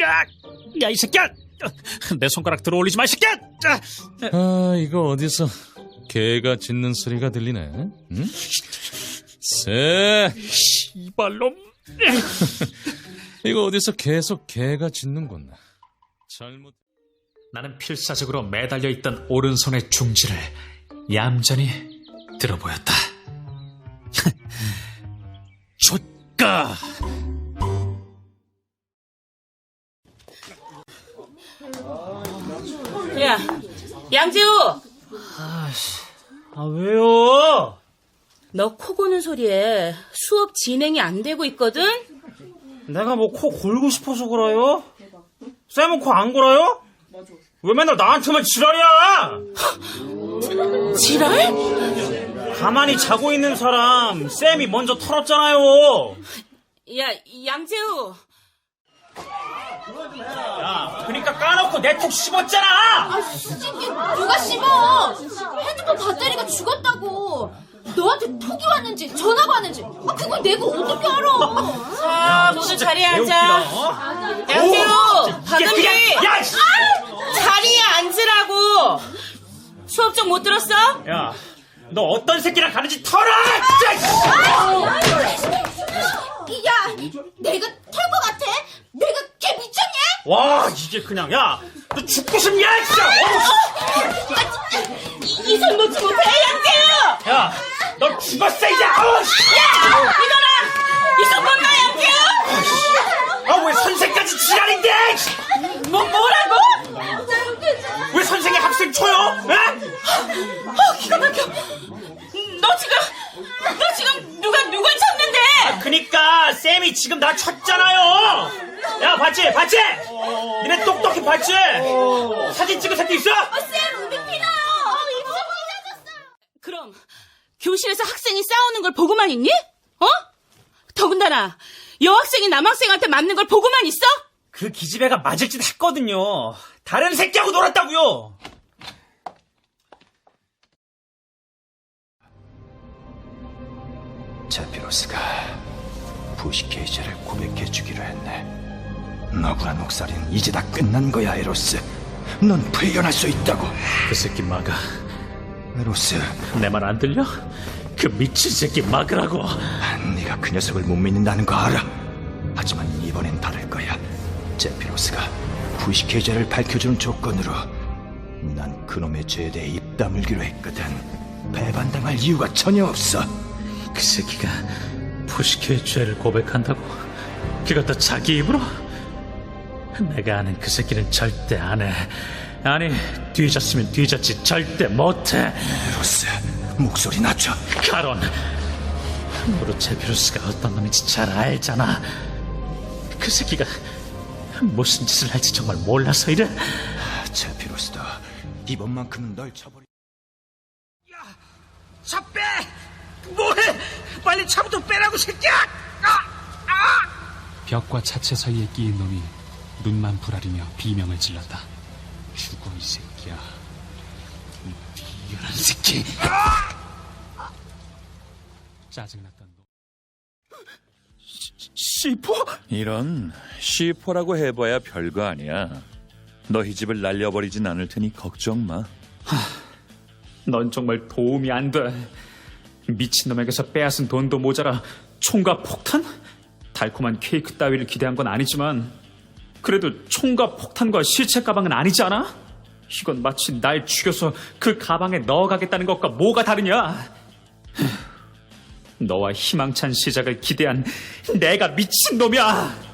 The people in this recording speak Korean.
야, 야, 이 새끼야! 내 손가락 들어 올리지 마, 이 새끼야! 아, 아, 이거 어디서 개가 짖는 소리가 들리네. 응? 새, 이발놈. 이거 어디서 계속 개가 짖는군. 잘못. 나는 필사적으로 매달려 있던 오른손의 중지를 얌전히 들어보였다. 좆가! 야, 양재우! 아, 왜요? 너 코 고는 소리에 수업 진행이 안 되고 있거든? 내가 뭐 코 골고 싶어서 그래요? 쌤은 코 안 골아요? 왜 맨날 나한테만 지랄이야? 지랄? 가만히 자고 있는 사람 쌤이 먼저 털었잖아요. 야, 양재우! 야, 그러니까 까놓고 내 톡 씹었잖아. 이게 누가 씹어? 핸드폰 배터리가 죽었다고. 너한테 톡이 왔는지 전화가 왔는지 아, 그걸 내가 어떻게 알아? 아, 모두 자리에 앉아. 어? 이게 박은비! 야, 씨! 자리에 앉으라고! 수업 좀 못 들었어? 야, 너 어떤 새끼랑 가는지 털어! 진짜! 야, 내가 털 것 같아? 내가 걔 미쳤냐? 와, 이게 그냥 야, 너 죽고 싶냐, 진짜! 이손 놓지 못해, 양재우! 야, 너 죽었어 이제! 아우, 씨! 이거라! 이손 못놔, 양재우! 아, 왜 선생까지 지랄인데! 뭐, 뭐라고? 왜 선생이 학생 쳐요? 에? 어, 기가 막혀. 너 지금, 너 지금 누가 누굴 쳤는데? 그니까 쌤이 지금 나 쳤잖아요. 야 봤지 봤지? 니네 똑똑히 봤지? 사진 찍은 새끼 있어? 쌤, 우리 피나요. 입술 찢어졌어. 그럼 교실에서 학생이 싸우는 걸 보고만 있니? 어? 더군다나 여학생이 남학생한테 맞는 걸 보고만 있어? 그 기집애가 맞을 짓 했거든요. 다른 새끼하고 놀았다고요. 자피로스가 부시케이저를 고백해 주기로 했네. 너구나 녹살이는 이제 다 끝난 거야, 에로스. 넌 풀려날 수 있다고. 그 새끼 막아. 에로스, 내 말 안 들려? 그 미친 새끼 막으라고. 네가 그 녀석을 못 믿는다는 거 알아. 하지만 이번엔 다를 거야. 제피로스가 부시케이저를 밝혀주는 조건으로 난 그놈의 죄에 대해 입 다물기로 했거든. 배반당할 이유가 전혀 없어. 그 새끼가 푸시케의 죄를 고백한다고? 그것도 자기 입으로? 내가 아는 그 새끼는 절대 안 해. 아니, 뒤졌으면 뒤졌지 절대 못해. 에로스, 목소리 낮춰. 카론, 너도 제피루스가 어떤 놈인지 잘 알잖아. 그 새끼가 무슨 짓을 할지 정말 몰라서 이래. 제피로스도 이번만큼은 널 쳐버리. 차 빼! 뭐해? 빨리 차부터 빼라고 새끼야! 아! 벽과 차체 사이에 끼인 놈이 눈만 부라리며 비명을 질렀다. 죽어 이 새끼야. 이 비열한 새끼. 짜증났던 놈. 시포? 이런 C4라고 해봐야 별거 아니야. 너희 집을 날려버리진 않을 테니 걱정 마. 넌 정말 도움이 안 돼. 미친놈에게서 빼앗은 돈도 모자라 총과 폭탄? 달콤한 케이크 따위를 기대한 건 아니지만 그래도 총과 폭탄과 시체 가방은 아니지 않아? 이건 마치 날 죽여서 그 가방에 넣어가겠다는 것과 뭐가 다르냐? 너와 희망찬 시작을 기대한 내가 미친놈이야!